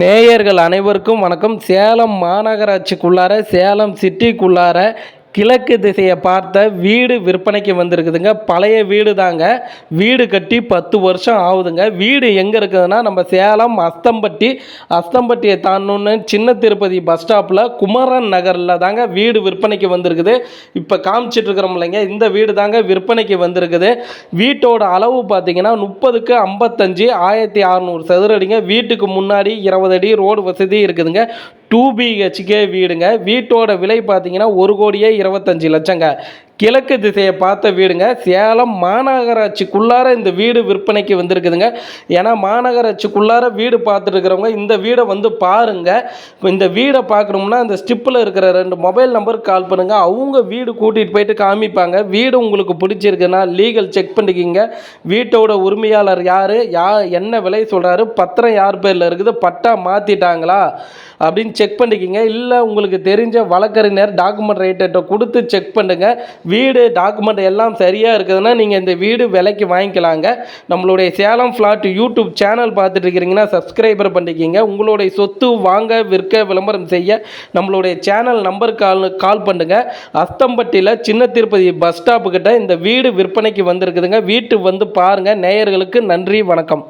நேயர்கள் அனைவருக்கும் வணக்கம். சேலம் மாநகராட்சிக்குள்ளார சேலம் சிட்டிக்குள்ளார கிழக்கு திசையை பார்த்த வீடு விற்பனைக்கு வந்திருக்குதுங்க. பழைய வீடு தாங்க வீடு கட்டி பத்து வருஷம் ஆகுதுங்க. வீடு எங்கே இருக்குதுன்னா நம்ம சேலம் அஸ்தம்பட்டி. அஸ்தம்பட்டியை தாண்டணுன்னு சின்ன திருப்பதி பஸ் ஸ்டாப்பில் குமரன் நகரில் தாங்க வீடு விற்பனைக்கு வந்திருக்குது. இப்போ காமிச்சிட்டு இருக்கிறோம் இல்லைங்க. இந்த வீடு தாங்க விற்பனைக்கு வந்திருக்குது. வீட்டோட அளவு பார்த்தீங்கன்னா முப்பதுக்கு ஐம்பத்தஞ்சு ஆயிரத்தி அறநூறு சதுரடிங்க. வீட்டுக்கு முன்னாடி இருபது அடி ரோடு வசதி இருக்குதுங்க. டூ பிஹெச்கே வீடுங்க. வீட்டோட விலை பார்த்தீங்கன்னா ஒரு கோடியே இருபத்தஞ்சி லட்சங்க. கிழக்கு திசையை பார்த்த வீடுங்க. சேலம் மாநகராட்சிக்குள்ளார இந்த வீடு விற்பனைக்கு வந்திருக்குதுங்க. ஏன்னா மாநகராட்சிக்குள்ளார வீடு பார்த்துட்டு இருக்கிறவங்க இந்த வீடை வந்து பாருங்க. இந்த வீடை பார்க்கணும்னா இந்த ஸ்டிப்பில் இருக்கிற ரெண்டு மொபைல் நம்பருக்கு கால் பண்ணுங்கள் அவங்க வீடு கூட்டிகிட்டு போயிட்டு காமிப்பாங்க. வீடு உங்களுக்கு பிடிச்சிருக்குன்னா லீகல் செக் பண்ணிக்கிங்க. வீட்டோட உரிமையாளர் யார்? யா என்ன விலை சொல்கிறாரு பத்திரம் யார் பேரில் இருக்குது? பட்டா மாற்றிட்டாங்களா அப்படின்னு செக் பண்ணிக்கிங்க. இல்லை உங்களுக்கு தெரிஞ்ச வழக்கறிஞர் டாக்குமெண்ட் ரைட்டர்கிட்ட கொடுத்து செக் பண்ணுங்க. வீடு டாக்குமெண்ட் எல்லாம் சரியாக இருக்குதுன்னா நீங்கள் இந்த வீடு விலைக்கு வாங்கிக்கலாங்க. நம்மளுடைய சேலம் ஃப்ளாட் யூடியூப் சேனல் பார்த்துட்டு இருக்கிறீங்கன்னா சப்ஸ்கிரைபர் பண்ணிக்கிங்க. உங்களுடைய சொத்து வாங்க விற்க விளம்பரம் செய்ய நம்மளுடைய சேனல் நம்பர் கால் கால் பண்ணுங்க. அஸ்தம்பட்டியில் சின்ன திருப்பதி பஸ் ஸ்டாப்புக்கிட்ட இந்த வீடு விற்பனைக்கு வந்திருக்குதுங்க. வீட்டு வந்து பாருங்கள் நேயர்களுக்கு நன்றி வணக்கம்.